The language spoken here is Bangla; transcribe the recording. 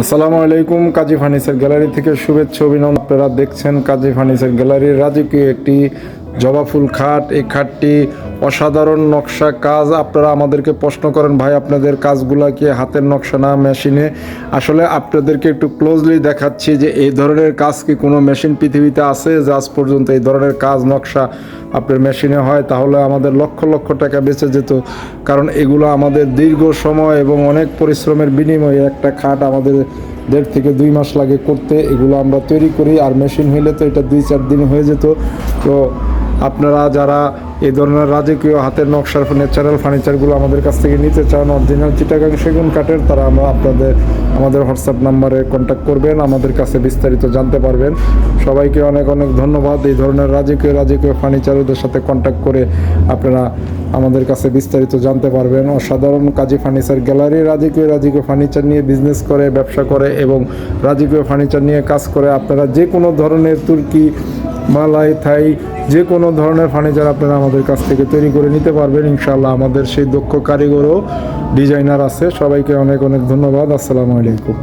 আসসালামু আলাইকুম, কাজী ফার্নিচার গ্যালারি থেকে শুভেচ্ছা, অভিনন্দন। আপনারা দেখছেন কাজী ফার্নিচার গ্যালারির রাজকীয় একটি জবা ফুল খাট। এই খাটটি অসাধারণ নকশা কাজ আপনারা আমাদেরকে প্রশ্ন করেন, ভাই, আপনাদের কাজগুলা কি হাতের নকশা না মেশিনে? আসলে আপনাদেরকে একটু ক্লোজলি দেখাচ্ছি যে এই ধরনের কাজ কি কোনো মেশিন পৃথিবীতে আছে? যে আজ পর্যন্ত এই ধরনের কাজ, নকশা আপনার মেশিনে হয়, তাহলে আমাদের লক্ষ লক্ষ টাকা বেঁচে যেত। কারণ এগুলো আমাদের দীর্ঘ সময় এবং অনেক পরিশ্রমের বিনিময়ে একটা খাট আমাদের দেড় থেকে দুই মাস লাগে করতে। এগুলো আমরা তৈরি করি, আর মেশিন হইলে তো এটা দুই চার দিন হয়ে যেত। তো আপনারা যারা এই ধরনের রাজকীয় হাতের নকশার ন্যাচারাল ফার্নিচারগুলো আমাদের কাছ থেকে নিতে চান অরিজিনাল চিটাগাং সেগুন কাঠের তারা আমরা আপনাদের, আমাদের হোয়াটসঅ্যাপ নাম্বারে কন্ট্যাক্ট করবেন, আমাদের কাছে বিস্তারিত জানতে পারবেন। সবাইকে অনেক অনেক ধন্যবাদ। এই ধরনের রাজকীয় রাজকীয় ফার্নিচারদের সাথে কন্ট্যাক্ট করে আপনারা আমাদের কাছে বিস্তারিত জানতে পারবেন। অসাধারণ কাজী ফার্নিচার গ্যালারি রাজকীয় রাজকীয় ফার্নিচার নিয়ে বিজনেস করে, ব্যবসা করে এবং রাজকীয় ফার্নিচার নিয়ে কাজ করে। আপনারা যে কোনো ধরনের তুর্কি, মালাই, থাই যে কোনো ধরনের ফার্নিচার আপনারা আমাদের কাছ থেকে তৈরি করে নিতে পারবেন ইনশাল্লাহ আমাদের সেই দক্ষ কারিগরও, ডিজাইনার আছে, সবাইকে অনেক অনেক ধন্যবাদ, আসসালামু আলাইকুম।